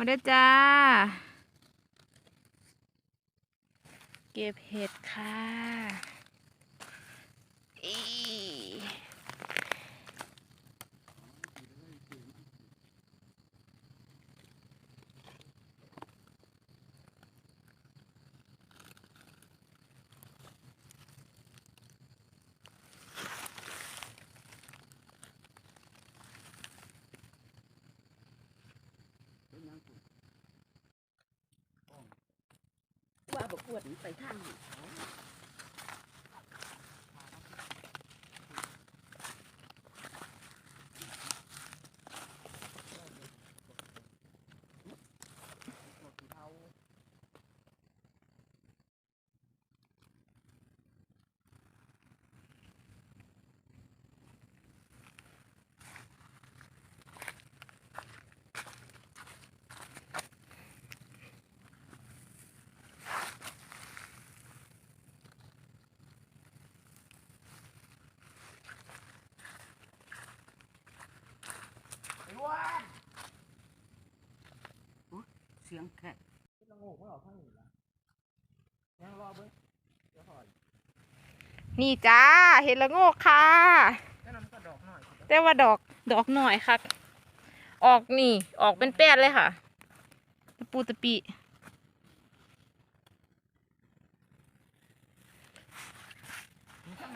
มาได้จ้า เก็บเห็ดค่ะ อีว่า บกวดไปทางหนึ่งนะยังรอไปเสียงแค่นี่จ้าเห็ดละโงกค่ะแต่ว่าดอกดอกหน่อยค่ะ ออกนี่ ออกเป็นแป้นเลยค่ะตะปูตะปี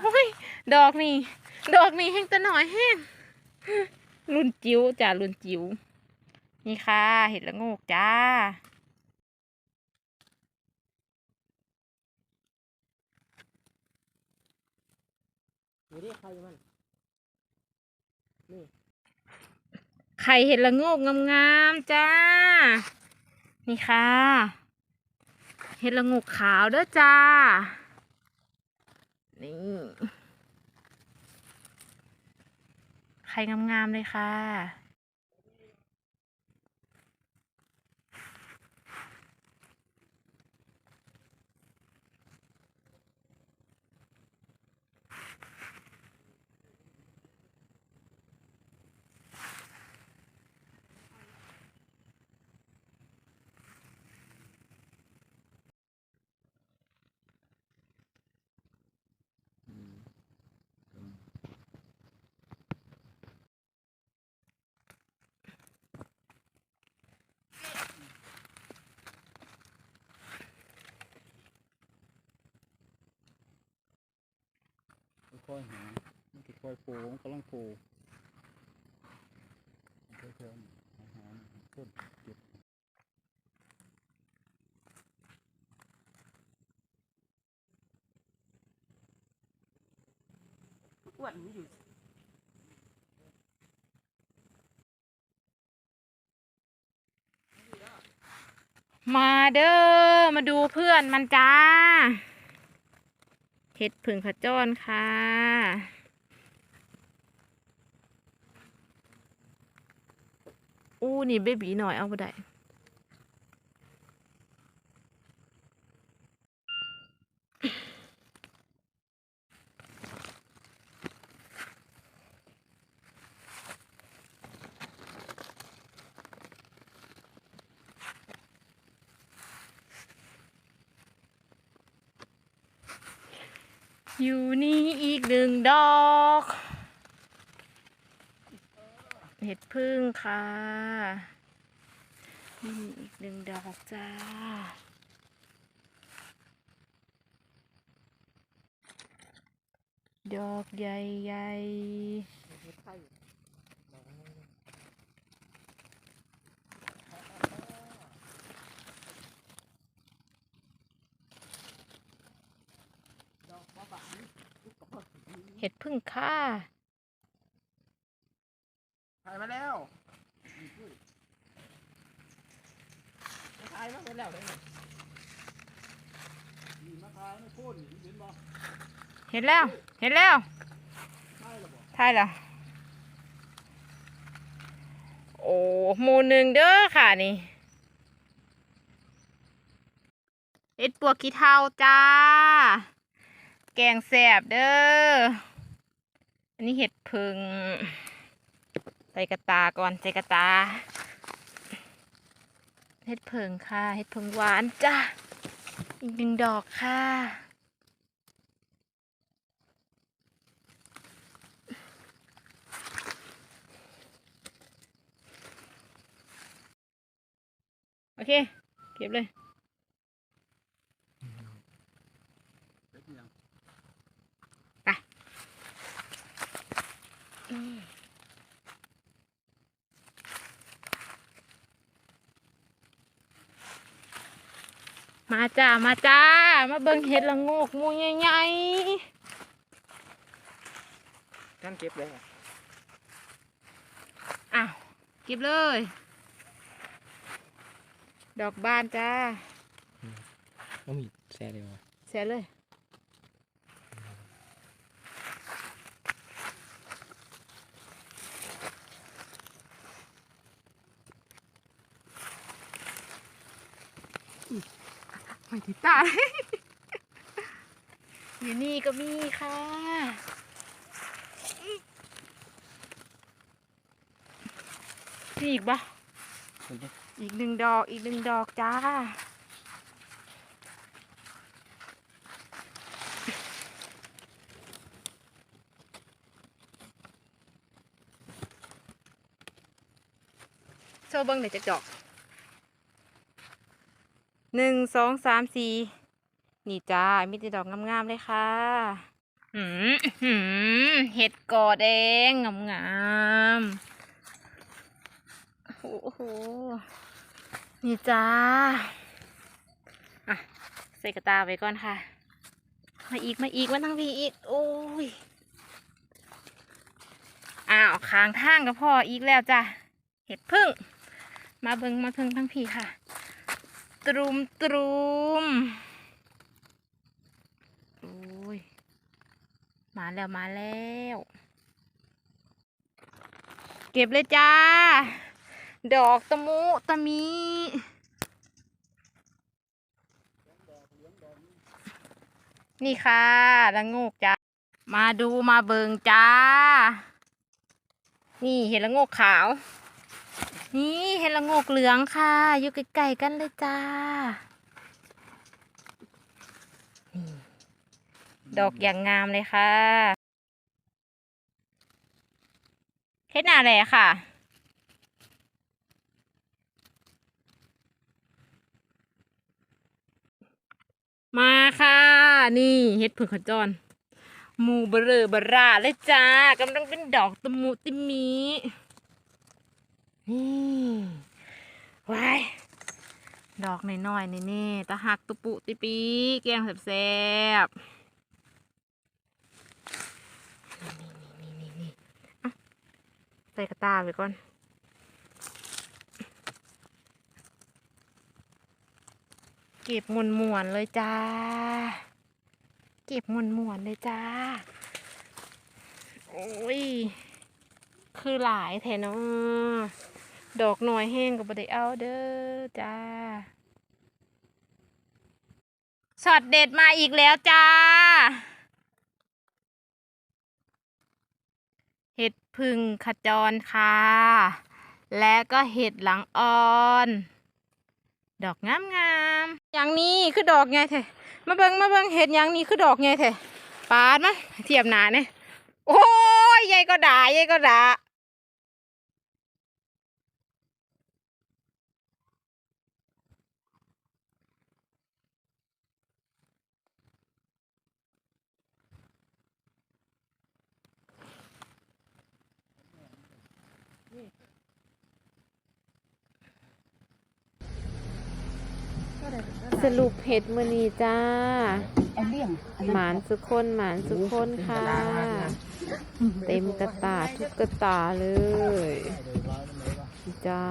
โอ้ยดอกนี่ ดอกนี่แห้งแตะหน่อยแห้งรุ่นจิ๋วจ้ารุ่นจิ๋ว นี่ค่ะ เห็ดละโงกจ้า อยู่ที่ใครมันไข่เห็ดละโงกงามๆจ้า นี่ค่ะ เห็ดละโงกขาวเด้อจ้า นี่ ไข่งามๆเลยค่ะ ค่อยหามันจะค่อยโผล่กำลังโผล่ค่อยๆหาหาต้นเก็บอ้วนมันอยู่มาเด้อ มาดูเพื่อนมันจ้า ห็ดผึ่งขจรค่ะอู้นี่เบบีหน่อยเอาไปได้ อยู่นี่อีกหนึ่งดอก เห็ดพึ่งค่ะนี่อีกหนึ่งดอกจ้าดอกใหญ่ๆ ที่ใคร เห็ดพึ่งค่ะถ่ายมาแล้วตายแล้วไปแล้วเลยนี่มาถ่ายไม่พูดนี่เห็นบ่เห็นแล้ว เห็นแล้วใช่หรอบ่ใช่แล้ว โอ้หมูหนึ่งเด้อค่ะนี่เอ็ดปวกขี้เทาจ้า แกงแสบเด้อ อันนี้เห็ดพึ่งใส่กระตาก่อนใส่กระตา เห็ดเผิงค่ะเห็ดเผิงหวานจ้าอีกหนึ่งดอกค่ะโอเค เก็บเลย เล็กยัง มาจ้า มาจ้า มาเบิ่งเห็ดละโงกหมูใหญ่ท่านเก็บเลยอะๆอ้าวเก็บเลย ดอกบานจ้าต้องมีแซ่เลยวะเสียเลย ไม่ติดตาอยู่นี่ก็มีค่ะนี่อีกปะเห็นปะอีกหนึ่งดอกอีกหนึ่งดอกจ้าโชว์เบิ้งเดี๋ยวจะดอก หนึ่งสองสามสี่นี่จ้ามีแต่ดอกงามๆเลยค่ะหืมหืมเห็ดกอแดงงามๆโอ้โหนี่จ้าอะใส่กระตาไว้ก่อนค่ะ มาอีกมาอีกมาทั้งพี่อีก โอ้ยอ้าวค้างทางกับพ่ออีกแล้วจ้ะเห็ดพึ่ง มาเบิงมาเพิ่งทั้งพี่ค่ะ ตรุมตรุมโอ้ย มาแล้วมาแล้ว เก็บเลยจ้า ดอกตะมุตะมีนี่ค่ะละโงกจ้า มาดูมาเบิงจ้า นี่เห็นละโงกขาว นี่เห็นละโงกเหลืองค่ะ อยู่ใกล้ๆกันเลยจ้า ดอกอย่างงามเลยค่ะเฮ็ดหนาแหละค่ะมาค่ะ นี่เฮ็ดผือกขจรหมูเบลอบราเลยจ้ากำลังเป็นดอกตะมุติมี นี่ไว้ดอกน้อยๆนี่นี่ตะหักตุปุติปีแกงแซ่บๆนี่นี่นี่นี่อะใส่กระตาไปก่อนเก็บมวนมวนเลยจ้า เก็บมวนมวนเลยจ้า โอ้ย คือหลายแถเนาะ ดอกหน่อยแห้งก็บ่ได้เอาเด้อจ้าช็อตเด็ดมาอีกแล้วจ้า เห็ดพึ่งขจรค่ะ และก็เห็ดหลังออน ดอกงามงามๆอย่างนี้คือดอกไงแท้มาเบิงมาเบิงเห็ดอย่างนี้คือดอกไงแท้ปาดมาเทียบหนาเนี่ยโอ้ยใหญ่ก็ด่าใหญ่ก็ด่า สรุปเห็ดมือนีจ้าไอ้เลี่ยงอันหนั้นมานสุกคนหมานสุกคนค่ะ เต็มกระตาทุกกระตาเลยจ้า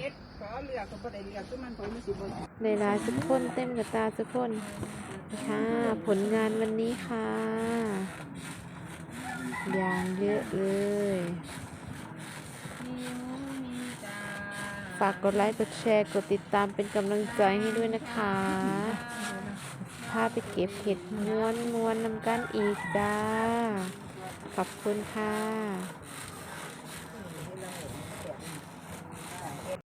เฮ็ดขอเลือกก็บ่ได้เลือกคือมันผมมันสิบ่เวลาทุกคนเต็มกระตาทุกคนค่ะ ผลงานวันนี้ค่ะ อย่างเยอะเลย ฝากกดไลค์ กดแชร์ กดติดตามเป็นกำลังใจให้ด้วยนะคะพาไปเก็บเห็ดม้วนม้วนนำกันอีกด้าขอบคุณค่ะ